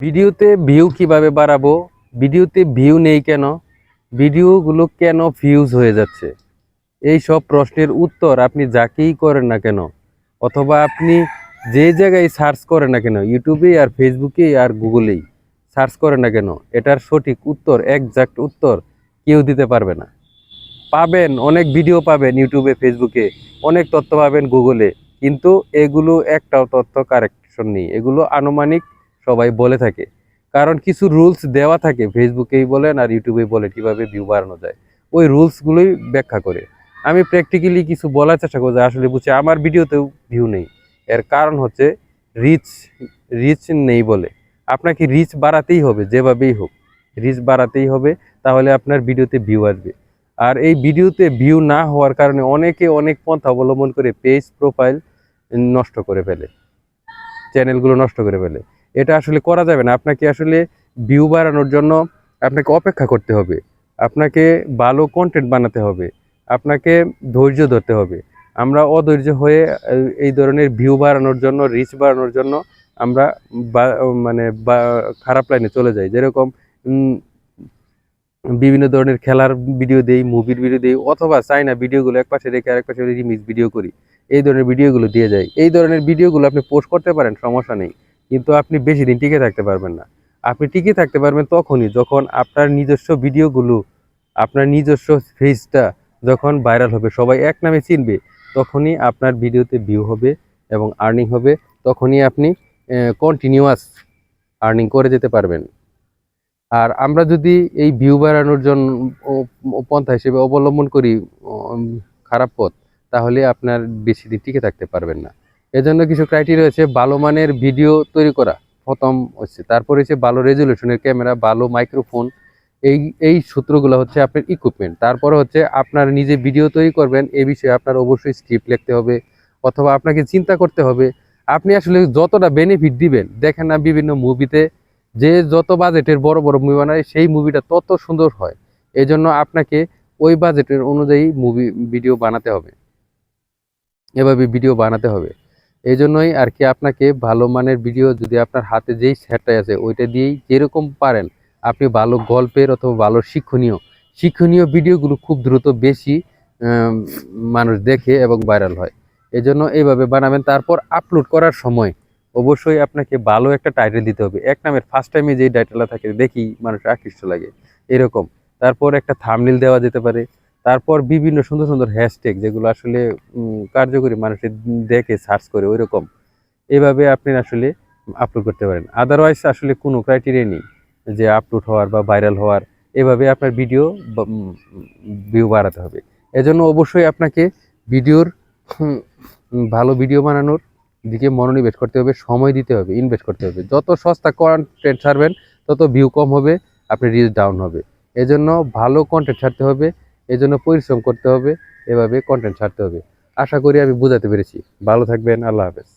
ভিডিওতে ভিউ কীভাবে বাড়াবো? ভিডিওতে ভিউ নেই কেন? ভিডিওগুলো কেন ভিউজ হয়ে যাচ্ছে? এই সব প্রশ্নের উত্তর আপনি যাকেই করেন না কেন, অথবা আপনি যে জায়গায় সার্চ করেন না কেন ইউটিউবে আর ফেসবুকে আর গুগলেই সার্চ করেন না কেন, এটার সঠিক উত্তর একজাক্ট উত্তর কেউ দিতে পারবে না। পাবেন, অনেক ভিডিও পাবেন ইউটিউবে ফেসবুকে অনেক তথ্য পাবেন গুগলে কিন্তু এগুলো একটাও তথ্য কারেকশন নেই। এগুলো আনুমানিক সবাই বলে থাকে। কারণ কিছু রুলস দেওয়া থাকে, ফেসবুকেই বলেন আর ইউটিউবেই বলে কীভাবে ভিউ বাড়ানো যায়। ওই রুলসগুলোই ব্যাখ্যা করে। আমি প্র্যাকটিক্যালি কিছু বলার চেষ্টা করছি আসলে বুঝছি আমার ভিডিওতেও ভিউ নেই। এর কারণ হচ্ছে রিচ রিচ নেই বলে। আপনাকে রিচ বাড়াতেই হবে, যেভাবেই হোক। রিচ বাড়াতেই হবে, তাহলে আপনার ভিডিওতে ভিউ আসবে। আর এই ভিডিওতে ভিউ না হওয়ার কারণে অনেকে অনেক পন্থা অবলম্বন করে পেজ প্রোফাইল নষ্ট করে ফেলে। চ্যানেলগুলো নষ্ট করে ফেলে। এটা আসলে করা যাবে না। আপনাকে আসলে ভিউ বাড়ানোর জন্য আপনাকে অপেক্ষা করতে হবে। আপনাকে ভালো কন্টেন্ট বানাতে হবে। আপনাকে ধৈর্য ধরতে হবে। আমরা অধৈর্য হয়ে এই ধরনের ভিউ বাড়ানোর জন্য রিচ বাড়ানোর জন্য আমরা মানে খারাপ লাইনে চলে যাই। যেরকম বিভিন্ন ধরনের খেলার ভিডিও দেই মুভির ভিডিও দেই, অথবা চাই না ভিডিওগুলো এক পাশে রেখে আরেক পাশে রিমিক্স ভিডিও করি। এই ধরনের ভিডিওগুলো দিয়ে যায় এই ধরনের ভিডিওগুলো আপনি পোস্ট করতে পারেন, সমস্যা নেই। কিন্তু আপনি বেশি দিন টিকে থাকতে পারবেন না। আপনি টিকে থাকতে পারবেন তখনই যখন আপনার নিজস্ব ভিডিওগুলো, আপনার নিজস্ব ফেসটা যখন ভাইরাল হবে, সবাই এক নামে চিনবে, তখনই আপনার ভিডিওতে ভিউ হবে এবং আর্নিং হবে, তখনই আপনি কন্টিনিউয়াস আর্নিং করে যেতে পারবেন। আর আমরা যদি এই ভিউ বাড়ানোর জন্য পন্থা হিসেবে অবলম্বন করি খারাপ পথ, তাহলে আপনার বেশি দিন টিকে থাকতে পারবেন না। এজন্য কিছু ক্রাইটেরিয়া আছে ভালো মানের ভিডিও তৈরি করা। প্রথম হচ্ছে, তারপরে হচ্ছে ভালো রেজলিউশনের ক্যামেরা ভালো মাইক্রোফোন এই এই সূত্রগুলো হচ্ছে আপনার ইকুইপমেন্ট তারপরে হচ্ছে আপনার নিজে ভিডিও তৈরি করবেন, এ বিষয়ে আপনার অবশ্যই স্ক্রিপ্ট লিখতে হবে, অথবা আপনাকে চিন্তা করতে হবে, আপনি আসলে যতটা বেনিফিট দিবেন, দেখেন না বিভিন্ন মুভিতে যে যত বাজেটের বড় বড় মুভি বানায়, সেই মুভিটা তত সুন্দর হয়। এই জন্য আপনাকে ওই বাজেটের অনুযায়ী মুভি ভিডিও বানাতে হবে। এভাবে ভিডিও বানাতে হবে। এই জন্যই আর কি আপনাকে ভালো মানের ভিডিও যদি আপনার হাতে যেই সেটটাই আছে, ওইটা দিয়েই যেরকম পারেন, আপনি ভালো গল্পের অথবা ভালো শিক্ষণীয় শিক্ষণীয় ভিডিওগুলো খুব দ্রুত বেশি মানুষ দেখে এবং ভাইরাল হয়। এই জন্য এইভাবে বানাবেন। তারপর আপলোড করার সময় অবশ্যই আপনাকে ভালো একটা টাইটেল দিতে হবে। এক নামের ফার্স্ট টাইমে যেই টাইটেলটা থাকে, দেখি মানুষ আকৃষ্ট লাগে। এরকম। তারপর একটা থামনিল দেওয়া যেতে পারে। তারপর বিভিন্ন সুন্দর সুন্দর হ্যাশট্যাগ যেগুলো আসলে কার্যকরী মানুষের দেখে সার্চ করে ওই রকম এইভাবে আপনি আসলে আপলোড করতে পারেন। আদারওয়াইজ আসলে কোনো ক্রাইটেরিয়া নেই যে আপলোড হওয়ার বা ভাইরাল হওয়ার। এভাবে আপনার ভিডিও ভিউ বাড়াতে হবে। এজন্য অবশ্যই আপনাকে ভিডিওর ভালো ভিডিও বানানোর দিকে মনোনিবেশ করতে হবে, সময় দিতে হবে ইনভেস্ট করতে হবে। যত সস্তা কন্টেন্ট ছাড়বেন, তত ভিউ কম হবে আপনার রিচ ডাউন হবে। এজন্য ভালো কন্টেন্ট ছাড়তে হবে এজন্য পরিশ্রম করতে হবে, এভাবে কন্টেন্ট ছাড়তে হবে। আশা করি আমি বোঝাতে পেরেছি। ভালো থাকবেন, আল্লাহ হাফেজ।